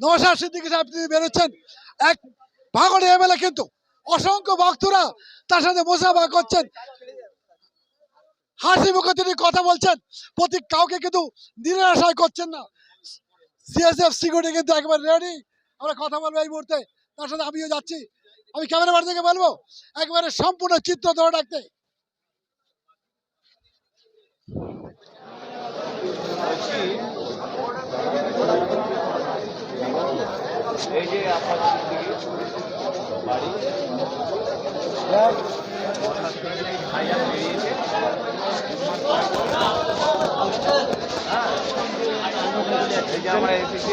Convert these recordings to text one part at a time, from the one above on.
নওশাদ সিদ্দিকী সাহেব তিনি বেরোচ্ছেন। এক ভাগড়ে এমএলএ কিন্তু অসংখ্য ভক্তরা তার সাথে মোসাফা করছেন। হাসি মুখে তিনি কথা বলছেন। প্রতি কাউকে কিন্তু নিরাশায় করছেন না। সিএসএফ সিকিউরিটি কিন্তু একবার রেডি আমরা কথা বলব এই মুহূর্তে। তার সাথে আমিও যাচ্ছি। আমি ক্যামেরা থেকে বলব, একবারে সম্পূর্ণ চিত্র ধরে রাখতে। এই যে আপনার বাড়ি ভাইয়া বেরিয়েছে এই যে আমরা এসেছি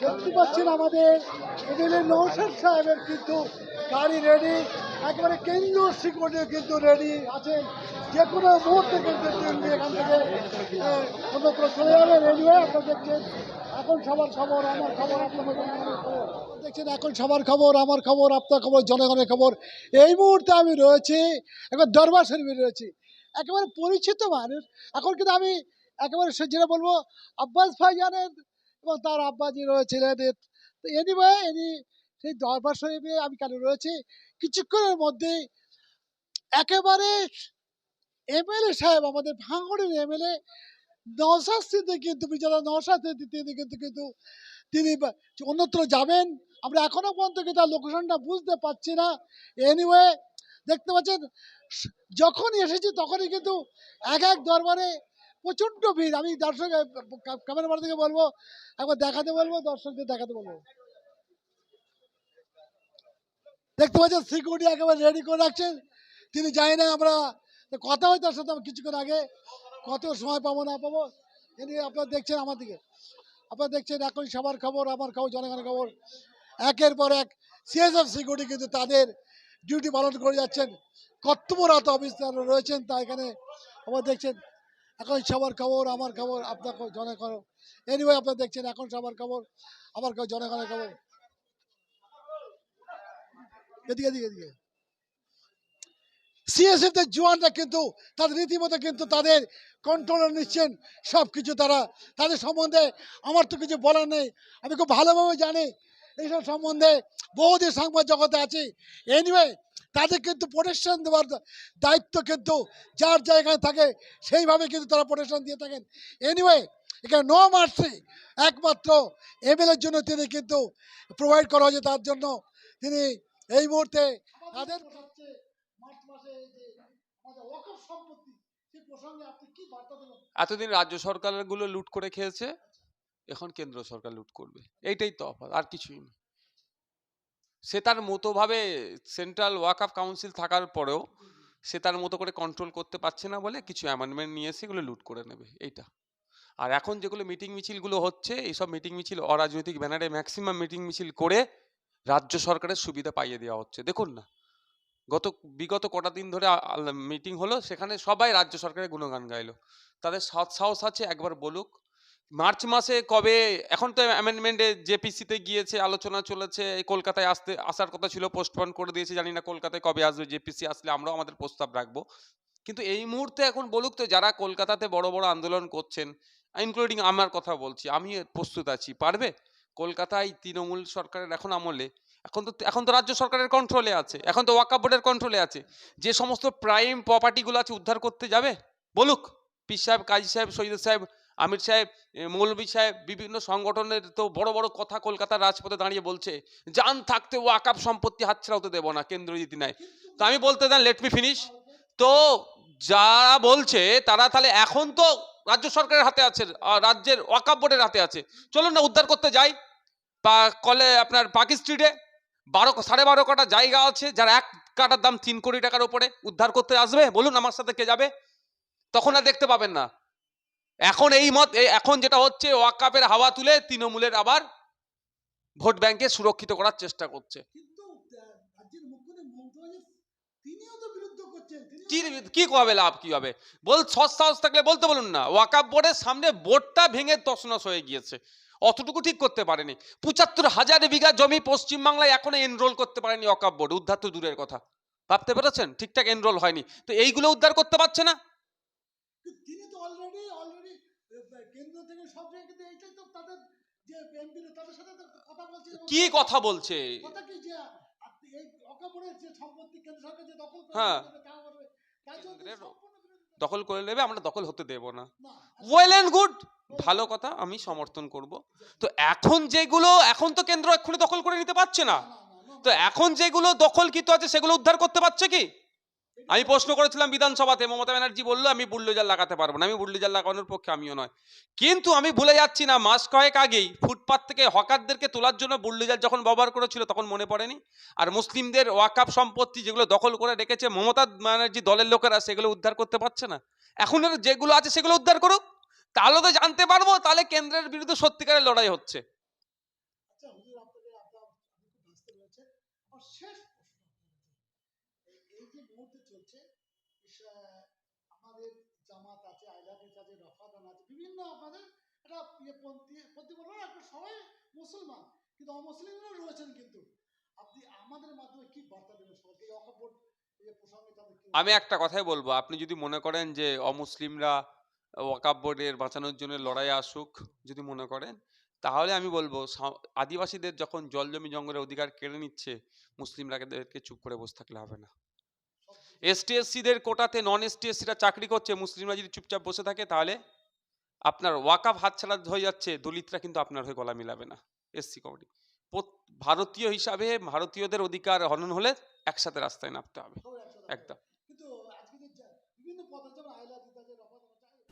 দেখতে পাচ্ছেন আমাদের এমএলএ নৌসাদ সাহেবের কিন্তু গাড়ি রেডি একেবারে কেন্দ্রীয় সিকিউরিটি কিন্তু রেডি আছেন। যে কোনো মুহূর্তে কিন্তু তিনি এখান থেকে অন্যত্র চলে যাবেন রেলওয়ে আপনারা দেখছেন এখন সবার খবর, আমার খবর খবর। দেখছেন, এখন সবার খবর, আমার খবর আপনার খবর, জনগণের খবর। এই মুহূর্তে আমি রয়েছি একবার দরবার শরীফে রয়েছি। একেবারে পরিচিত মানুষ। এখন কিন্তু আমি একেবারে যেটা বলব, আব্বাস ভাইজানের এবং তার আব্বাজি রয়েছিলেন। এনিওয়ে এনি সেই দরবার শরীফে আমি কেন রয়েছি, কিছুক্ষণের মধ্যেই একেবারে এমএলএ সাহেব, আমাদের ভাঙড়ের এমএলএ সিদ্দিক কিন্তু বিচারা তিনি কিন্তু কিন্তু তিনি অন্যত্র যাবেন। আমরা এখনও পর্যন্ত কিন্তু লোকেশনটা বুঝতে পারছি না। এনিওয়ে দেখতে পাচ্ছেন? যখনই এসেছি তখনই কিন্তু এক এক দরবারে প্রচণ্ড ভিড়। আমি দর্শক ক্যামেরা থেকে বলব, একবার দেখাতে বলব, দর্শকদের দেখাতে বলব। দেখতে পাচ্ছেন, সিকিউরিটি একেবারে রেডি করে রাখছেন। তিনি জানি না আমরা কথা হয় তার সাথে কিছুক্ষণ আগে কত সময় পাবো, না পাবো, এ নিয়ে আপনারা দেখছেন আমার দিকে। আপনারা দেখছেন এখন সবার খবর, আমার খবর, জনগণের খবর। একের পর এক সিএসএফ সিকিউরিটি কিন্তু তাদের ডিউটি পালন করে যাচ্ছেন। কর্তব্যরত অফিসার রয়েছেন, তা এখানে আপনারা দেখছেন। এখন সবার খবর, আমার খবর খবর জনের খবর। এনিওয়ে আপনারা দেখছেন, এখন সবার খবর, আমার খবর জনগণের খবর। এদিকে এদিকে এদিকে। সিএসএফ দের জওয়ানরা কিন্তু, তাদের রীতিমতো কিন্তু তাদের কন্ট্রোলে নিচ্ছেন সব কিছু তারা। তাদের সম্বন্ধে আমার তো কিছু বলার নেই। আমি খুব ভালোভাবে জানি এইসব সম্বন্ধে বহুদিন সংবাদ জগতে আছি। এনিওয়ে তাদের কিন্তু প্রোটেকশন দেওয়ার দায়িত্ব কিন্তু যার জায়গায় থাকে, সেইভাবে কিন্তু তারা প্রোটেকশন দিয়ে থাকেন। এনিওয়ে এখানে নো মার্সি একমাত্র এমএলএর জন্য তিনি কিন্তু প্রোভাইড করা হয়েছে, তার জন্য তিনি এই মুহূর্তে তাদের এতদিন রাজ্য সরকারগুলো লুট করে খেয়েছে? এখন কেন্দ্র সরকার লুট করবে। এইটাই তো অফার আর কিছুই না। সে তার মতো ভাবে সেন্ট্রাল ওয়াকআপ কাউন্সিল থাকার পরেও সে তার মতো করে কন্ট্রোল করতে পারছে না বলে কিছু অ্যামেন্ডমেন্ট নিয়ে এসে এগুলো লুট করে নেবে, এইটা। আর এখন যেগুলো মিটিং মিছিলগুলো হচ্ছে, এইসব মিটিং মিছিল অরাজনৈতিক ব্যানারে ম্যাক্সিমাম মিটিং মিছিল করে রাজ্য সরকারের সুবিধা পাইয়ে দেওয়া হচ্ছে। দেখুন না, গত, বিগত কটা দিন ধরে মিটিং হলো, সেখানে সবাই রাজ্য সরকারের গুণগান গাইলো। তাদের সৎ সাহস আছে, একবার বলুক মার্চ মাসে কবে? এখন তো অ্যামেন্ডমেন্টে জেপিসিতে গিয়েছে, আলোচনা চলেছে কলকাতায় আসতে, আসার কথা ছিল পোস্টপন করে দিয়েছে, জানি না কলকাতায় কবে আসবে জেপিসি আসলে আমরাও আমাদের প্রস্তাব রাখব। কিন্তু এই মুহূর্তে এখন বলুক তো, যারা কলকাতাতে বড় বড় আন্দোলন করছেন ইনক্লুডিং আমার কথা বলছি, আমি প্রস্তুত আছি, পারবে? কলকাতায় তৃণমূল সরকারের এখন আমলে, এখন তো এখন তো রাজ্য সরকারের কন্ট্রোলে আছে, এখন তো ওয়াকা বোর্ডের কন্ট্রোলে আছে, যে সমস্ত প্রাইম প্রপার্টিগুলো আছে উদ্ধার করতে যাবে? বলুক, পীর সাহেব, কাজী সাহেব শহীদ সাহেব আমির সাহেব মৌলভী সাহেব, বিভিন্ন সংগঠনের তো বড় বড় কথা কলকাতার রাজপথে দাঁড়িয়ে বলছে, যান থাকতে ওয়াকাপ সম্পত্তি হাতছাড়া হতে দেবো না, কেন্দ্র যদি নেয়। তো আমি বলতে দেন লেট মি ফিনিশ তো যারা বলছে, তারা তাহলে এখন তো রাজ্য সরকারের হাতে আছে রাজ্যের ওয়াকাপ বোর্ডের হাতে আছে। চলুন না, উদ্ধার করতে যাই। বা কলে, আপনার পাকি স্ট্রিটে বারো, সাড়ে বারো কাটা জায়গা আছে, যারা এক কাটার দাম তিন কোটি টাকার উপরে। উদ্ধার করতে আসবে, বলুন আমার সাথে কে যাবে। তখন আর দেখতে পাবেন না। এখন এই মত এখন যেটা হচ্ছে ওয়াকাপের হাওয়া তুলে তৃণমূলের আবার ভোট ব্যাংকে সুরক্ষিত করার চেষ্টা করছে। কি কবে লাভ কি হবে? বল সৎ সাহস থাকলে বলতে বলুন না ওয়াকাপ বোর্ডের সামনে বোর্ডটা ভেঙে তছনছ হয়ে গিয়েছে। অতটুকু ঠিক করতে পারেনি। পঁচাত্তর হাজার বিঘা জমি পশ্চিমবাংলায় এখনও এনরোল করতে পারেনি ওয়াকাপ বোর্ড উদ্ধার তো দূরের কথা। ভাবতে পেরেছেন? ঠিকঠাক এনরোল হয়নি। তো এইগুলো উদ্ধার করতে পারছে না? তিনি তো অলরেডি অলরেডি কেন্দ্র থেকে সব জায়গায় কিন্তু এইটাই তো তাদের যে তাদের সাথে কথা বলছে। কি কথা বলছে? কথা কি যে এই অকাপড়ের যে সম্পত্তি কেন্দ্র সরকার যে দখল করে হ্যাঁ। তার জন্য। দখল করে নেবে আমরা দখল হতে দেব না। ওয়েল অ্যান্ড গুড ভালো কথা আমি সমর্থন করব। তো এখন যেগুলো এখন তো কেন্দ্র এক্ষুনি দখল করে নিতে পারছে না, তো এখন যেগুলো দখলকৃত আছে সেগুলো উদ্ধার করতে পারছে কি? আমি প্রশ্ন করেছিলাম বিধানসভাতে, মমতা ব্যানার্জি বলল, আমি বুল্ডোজার লাগাতে পারব না। আমি বুল্ডোজার লাগানোর পক্ষে আমিও নয়। কিন্তু আমি ভুলে যাচ্ছি না, মাস কয়েক আগেই ফুটপাত থেকে হকারদেরকে তোলার জন্য বুল্ডোজার যখন ব্যবহার করেছিল, তখন মনে পড়েনি? আর মুসলিমদের ওয়াকাপ সম্পত্তি যেগুলো দখল করে রেখেছে মমতা ব্যানার্জি, দলের লোকেরা, সেগুলো উদ্ধার করতে পারছে না? এখন যেগুলো আছে, সেগুলো উদ্ধার করুক। তাহলে তো জানতে পারব, তাহলে কেন্দ্রের বিরুদ্ধে সত্যিকারের লড়াই হচ্ছে। আচ্ছা হুজুর আপনাকে আপনার আপনি খুব ব্যস্ত রয়েছে আমার শেষ প্রশ্ন আপনার কাছে। মুহূর্তে চলছে। আমাদের জামাত আছে আইলাদিস আছে রফাদান আছে, বিভিন্ন ইয়ে একটা সবাই মুসলমান, কিন্তু অমুসলিমরাও রয়েছেন কিন্তু। আপনি আমাদের মাধ্যমে কি বার্তা দেবেন সবাইকে? অকপট আমি একটা কথাই বলব, আপনি যদি মনে করেন যে অমুসলিমরা ওয়াকাব বোর্ডের বাঁচানোর জন্য লড়াই আসুক, যদি মনে করেন, তাহলে আমি বলব আদিবাসীদের যখন জল জমি জঙ্গলের অধিকার কেড়ে নিচ্ছে, মুসলিমরা চুপ করে বসে থাকলে হবে না। এসটি এসসিদের কোটাতে নন এসটিএসসিরা চাকরি করছে, মুসলিমরা যদি চুপচাপ বসে থাকে তাহলে আপনার ওয়াকাফ হাতছাড়া হয়ে যাচ্ছে, দলিতরা কিন্তু আপনার হয়ে গলা মিলাবে না এসসি কমিটি। ভারতীয় হিসাবে ভারতীয়দের অধিকার হনন হলে একসাথে রাস্তায় নামতে হবে, একদম কিন্তু আজকে যে যা- বিভিন্ন পদের যেমন আইলাদিস আছে রফাদান আছে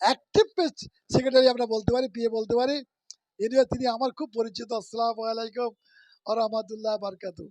অ্যাক্টিভ সেক্রেটারি আমরা বলতে পারি পিএ বলতে পারি। এনিও তিনি আমার খুব পরিচিত, আসসালামু আলাইকুম আ রহমাতুল্লাহ বারকাতু